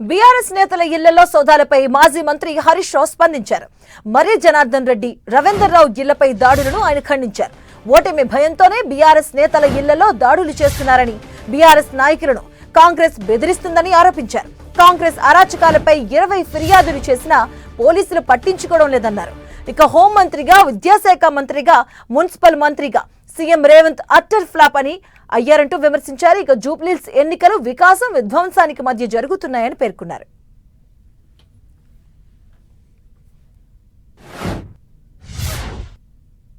BRS నేతల ఇళ్ళలో సోదాలపై మాజీ మంత్రి హరీష్ రావు స్పందించారు. మర్రి జనార్దన్ రెడ్డి రవీందర్ రావు ఇళ్ళపై దాడులను ఆయన ఖండించారు. ఓటమి భయంతోనే బీఆర్ఎస్ నేతల ఇళ్ళలో దాడులు చేస్తున్నారని బీఆర్ఎస్ నాయకులను కాంగ్రెస్ బెదిరిస్తుందని ఆరోపించారు. కాంగ్రెస్ అరాచకాలపై ఇరవై ఫిర్యాదులు చేసినా పోలీసులు పట్టించుకోవడం లేదన్నారు. ఇక హోంమంత్రిగా విద్యాశాఖ మంత్రిగా మున్సిపల్ మంత్రిగా సీఎం రేవంత్ అట్టర్ ఫ్లాప్ అని అయ్యారంటూ విమర్శించారు. ఇక జూబ్లీల్స్ ఎన్నికలు వికాసం విధ్వంసానికి మధ్య జరుగుతున్నాయని పేర్కొన్నారు.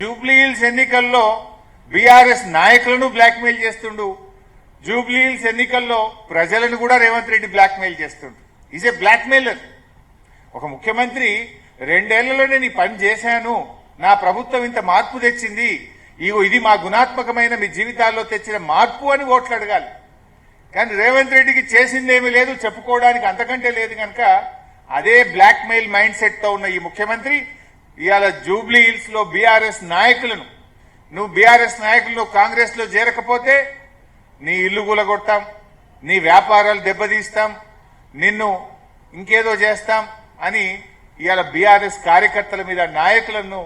జూబ్లీహిల్స్ ఎన్నికల్లో బీఆర్ఎస్ నాయకులను బ్లాక్మెయిల్ చేస్తుండు. జూబ్లీహిల్స్ ఎన్నికల్లో ప్రజలను కూడా రేవంత్ రెడ్డి బ్లాక్మెయిల్ చేస్తుండు. ఈజ్ ఏ బ్లాక్మెయిలర్ ఒక ముఖ్యమంత్రి రెండేళ్ళలో నేను ఈ పని చేశాను. నా ప్రభుత్వం ఇంత మార్పు తెచ్చింది. ఇగో ఇది మా గుణాత్మకమైన మీ జీవితాల్లో తెచ్చిన మార్పు అని ఓట్లు అడగాలి. కానీ రేవంత్ రెడ్డికి చేసిందేమీ లేదు చెప్పుకోవడానికి అంతకంటే లేదు కనుక అదే బ్లాక్ మెయిల్ మైండ్ సెట్తో ఉన్న ఈ ముఖ్యమంత్రి ఇవాళ జూబ్లీ హిల్స్లో బీఆర్ఎస్ నాయకులను నువ్వు బీఆర్ఎస్ నాయకులను కాంగ్రెస్లో చేరకపోతే నీ ఇల్లు కూలగొట్టాం నీ వ్యాపారాలు దెబ్బతీస్తాం నిన్ను ఇంకేదో చేస్తాం అని ఇవాళ బీఆర్ఎస్ కార్యకర్తల మీద నాయకులను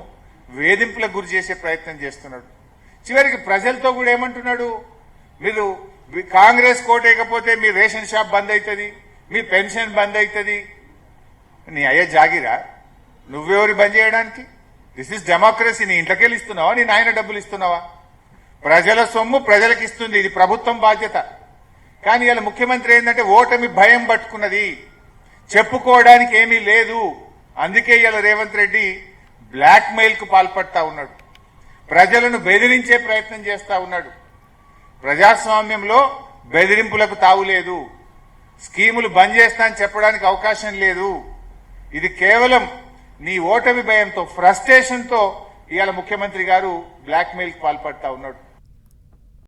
వేధింపులకు గురి చేసే ప్రయత్నం చేస్తున్నాడు. చివరికి ప్రజలతో కూడా ఏమంటున్నాడు? మీరు కాంగ్రెస్ కోటేయకపోతే మీ రేషన్ షాప్ బంద్ అవుతుంది మీ పెన్షన్ బంద్ అవుతుంది నీ అయ్యే జాగిరా. నువ్వెవరి బంద్ చేయడానికి? దిస్ ఇస్ డెమోక్రసీ నీ ఇంట్లోకెళ్ళి ఇస్తున్నావా? నీ నాయన డబ్బులు ఇస్తున్నావా? ప్రజల సొమ్ము ప్రజలకు ఇస్తుంది. ఇది ప్రభుత్వం బాధ్యత. కానీ ఇలా ముఖ్యమంత్రి ఏంటంటే ఓటమి భయం పట్టుకున్నది. చెప్పుకోవడానికి ఏమీ లేదు. అందుకే ఇలా రేవంత్ రెడ్డి బ్లాక్ మెయిల్కు పాల్పడతా ఉన్నాడు. ప్రజలను బెదిరించే ప్రయత్నం చేస్తా ఉన్నాడు. ప్రజాస్వామ్యంలో బెదిరింపులకు తావులేదు స్కీములు బంద్ చేస్తా అని చెప్పడానికి అవకాశం లేదు. ఇది కేవలం నీ ఓటమి భయంతో ఫ్రస్ట్రేషన్తో ఇవాళ ముఖ్యమంత్రి గారు బ్లాక్ మెయిల్ పాల్పడతా ఉన్నాడు.